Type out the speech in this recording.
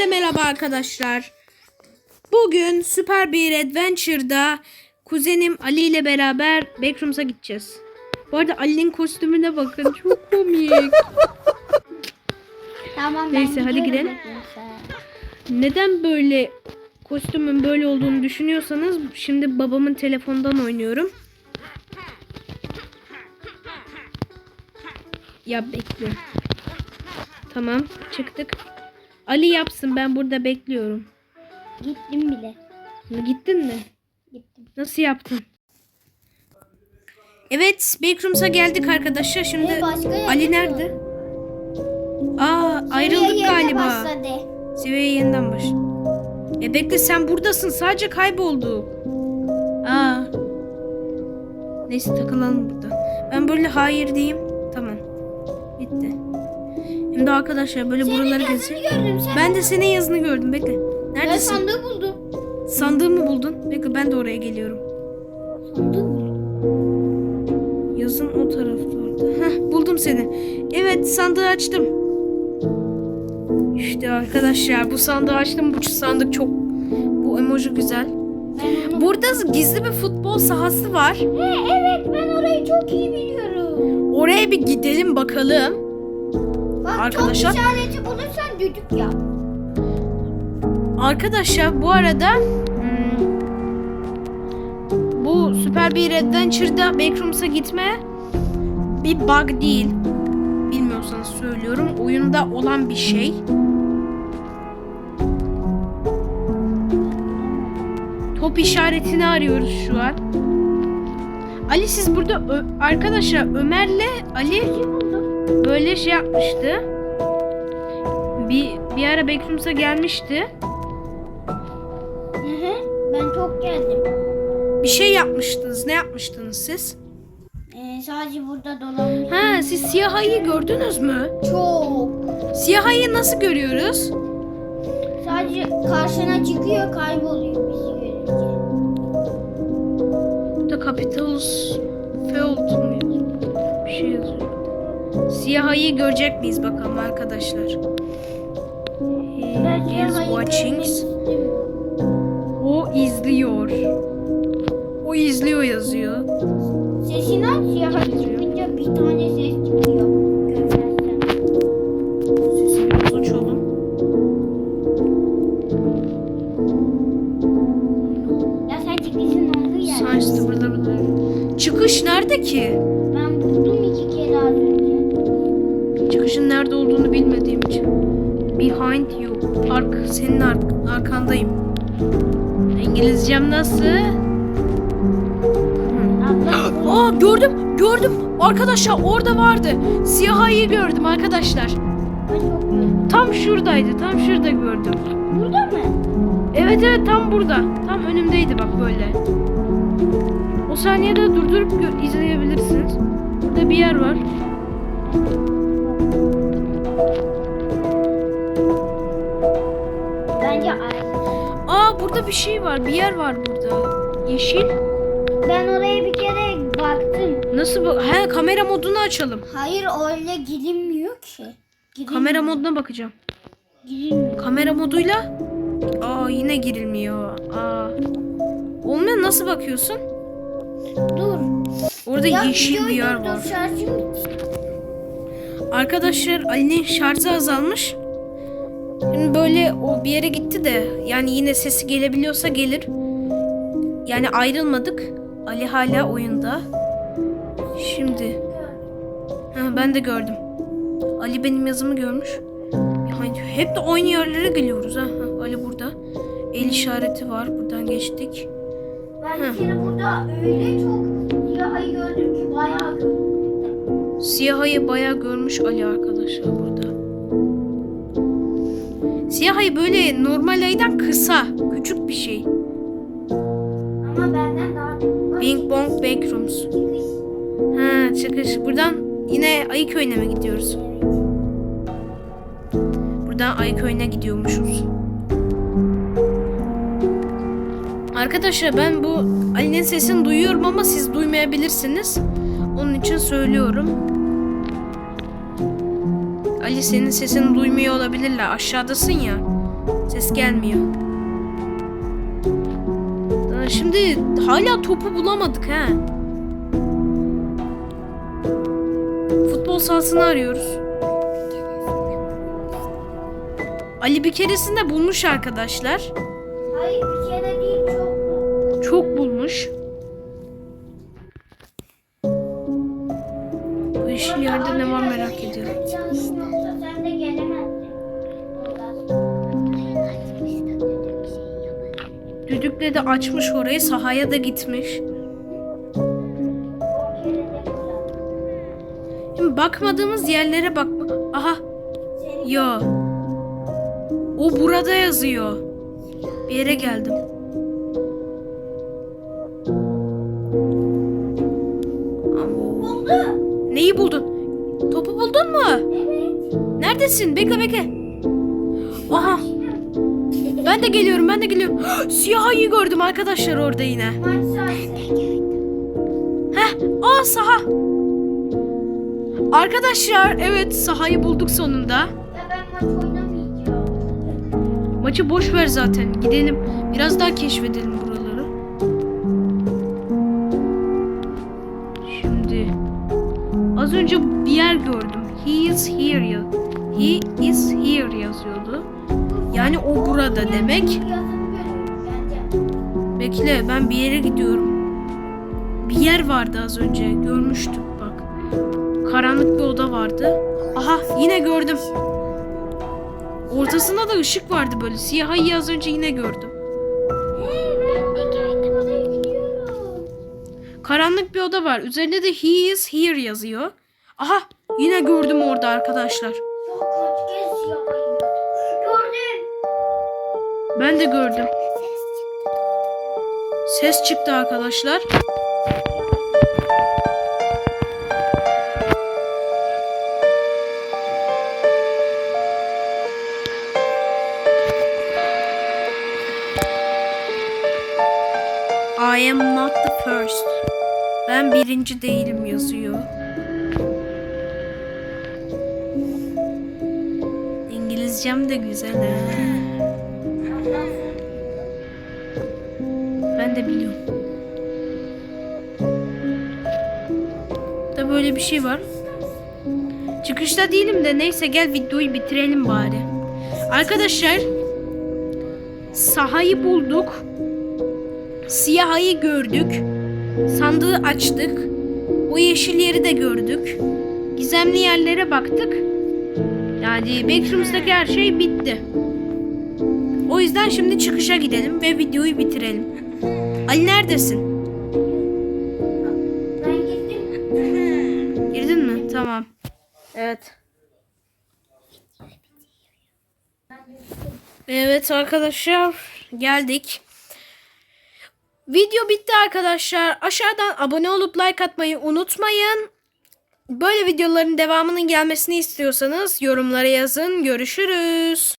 Hepinize merhaba arkadaşlar. Bugün süper bir adventure'da kuzenim Ali ile beraber Backrooms'a gideceğiz. Bu arada Ali'nin kostümüne bakın. Çok komik. Tamam ben Neyse, hadi gidiyorum gidelim. Neden böyle kostümün böyle olduğunu düşünüyorsanız şimdi babamın telefondan oynuyorum. Ya bekle. Tamam çıktık. Ali yapsın ben burada bekliyorum. Gittim bile. Gittin mi? Gittim. Nasıl yaptın? Evet, Backrooms'a geldik arkadaşlar. Şimdi Ee, Ali nerede? Aa, ayrıldık Seviye galiba. Başladı. Seviyeye yeniden baş. E bekle sen buradasın. Sadece kayboldu. Aa. Neyse takılalım burada. Ben böyle hayır diyeyim. Şimdi arkadaşlar böyle buraları gezeceğim. Ben de senin yazını gördüm. Bekle. Ben Neredesin? sandığı buldum. Sandığı mı buldun? Bekle ben de oraya geliyorum. Sandığı buldum. Yazın o taraflarda. Heh, buldum seni. Evet sandığı açtım. İşte arkadaşlar bu sandığı açtım. Bu sandık çok... Bu emoji güzel. Ben. Burada gizli bir futbol sahası var. He evet ben orayı çok iyi biliyorum. Oraya bir gidelim bakalım. Arkadaşlar- top işareti bulursan düdük yap. Arkadaşlar bu arada hmm, bu süper bir adventure'da Backrooms'a gitme bir bug değil. Bilmiyorsanız söylüyorum. Oyunda olan bir şey. Top işaretini arıyoruz şu an. Ali siz burada arkadaşlar Ömer'le Ali böyle şey yapmıştı. Bir bir ara Backrooms'a gelmişti. Hı hı. Ben çok geldim. Bir şey yapmıştınız. Ne yapmıştınız siz? Ee, sadece burada dolanmış. Ha siz siyah ayıyı gördünüz mü? Çok. Siyah ayıyı nasıl görüyoruz? Sadece karşına çıkıyor kayboluyor bizi görünce. Burada Capital's yazıyor? Bir şey yazıyor. Siyah ayıyı görecek miyiz bakalım arkadaşlar. İs watching. O izliyor. O izliyor yazıyor. Sesini aç siyah çıkınca bir tane ses çıkıyor. Görmezsen. Sesini açalım. Ya sen çıkışın olduğu yer. Science burada burada. Çıkış nerede ki? Ben buldum iki kere az önce. Çıkışın nerede olduğunu bilmediğim için. Behind you. Ark, senin ark, arkandayım. İngilizcem nasıl? Aa gördüm, gördüm. Arkadaşlar orada vardı. Siyah ayıyı gördüm arkadaşlar. Tam şuradaydı, tam şurada gördüm. Burada mı? Evet evet tam burada. Tam önümdeydi bak böyle. O saniyede durdurup izleyebilirsiniz. Burada bir yer var. Aa burada bir şey var, bir yer var burada. Yeşil. Ben oraya bir kere baktım. Nasıl bu? He kamera modunu açalım. Hayır öyle girilmiyor ki. Girilmiyor. Kamera moduna bakacağım. Girilmiyor. Kamera moduyla Aa yine girilmiyor. Aa. Olmuyor nasıl bakıyorsun? Dur. Orada Ya yeşil bir yer var. şarjım. Arkadaşlar Ali'nin şarjı azalmış. Şimdi böyle o bir yere gitti de yani yine sesi gelebiliyorsa gelir. Yani ayrılmadık. Ali hala oyunda. Şimdi. Ha, ben de gördüm. Ali benim yazımı görmüş. You. Hep de aynı yerlere geliyoruz ha. ha. Ali burada. El işareti var. Buradan geçtik. Ben Hı. bir kere burada öyle çok siyahı gördüm ki bayağı gördüm. Siyahayı bayağı görmüş Ali arkadaşlar burada. Siyahayı böyle normal aydan kısa, küçük bir şey. Ama benden daha büyük. Bing Bong Backrooms. Ha çıkış. Buradan yine Ayı Köyü'ne mi gidiyoruz? Buradan Ayı Köyü'ne gidiyormuşuz. Arkadaşlar ben bu Ali'nin sesini duyuyorum ama siz duymayabilirsiniz. Onun için söylüyorum. Ali senin sesini duymuyor olabilirler. Aşağıdasın ya. Ses gelmiyor. Şimdi hala topu bulamadık ha. Futbol sahasını arıyoruz. Ali bir keresinde bulmuş arkadaşlar. Hayır bir kere değil çok. Çok bulmuş. Bu yeşil yerde ne var merak ediyorum. Düdükle de açmış orayı sahaya da gitmiş. Şimdi bakmadığımız yerlere bak. Aha yo. O burada yazıyor. Bir yere geldim. Neyi buldun? Topu buldun mu? Evet. Neredesin? Bekle bekle. Aha. Ben de geliyorum ben de geliyorum. Siyah ayı gördüm arkadaşlar orada yine. Heh, aa saha. Arkadaşlar evet sahayı bulduk sonunda. Ya ben maç oynamayacağım. Maçı boş ver zaten. Gidelim. Biraz daha keşfedelim buraları. Şimdi az önce bir yer gördüm. He is here. He is here yazıyordu. Yani o burada demek. Bekle ben bir yere gidiyorum. Bir yer vardı az önce. Görmüştük bak. Karanlık bir oda vardı. Aha yine gördüm. Ortasında da ışık vardı böyle. Siyah ayıyı az önce yine gördüm. Karanlık bir oda var. Üzerinde de he is here yazıyor. Aha yine gördüm orada arkadaşlar. Ya kaç kez yapayım. Ben de gördüm. Ses çıktı arkadaşlar. I am not the first. Ben birinci değilim yazıyor. İngilizcem de güzel ha. Ben de biliyorum. Da böyle bir şey var. Çıkışta değilim de neyse gel videoyu bitirelim bari. Arkadaşlar sahayı bulduk. Siyah ayı gördük. Sandığı açtık. O yeşil yeri de gördük. Gizemli yerlere baktık. Yani Backrooms'daki her şey bitti. O yüzden şimdi çıkışa gidelim ve videoyu bitirelim. Ali neredesin? Ben gittim. Girdin mi? Tamam. Evet. Evet arkadaşlar geldik. Video bitti arkadaşlar. Aşağıdan abone olup like atmayı unutmayın. Böyle videoların devamının gelmesini istiyorsanız yorumlara yazın. Görüşürüz.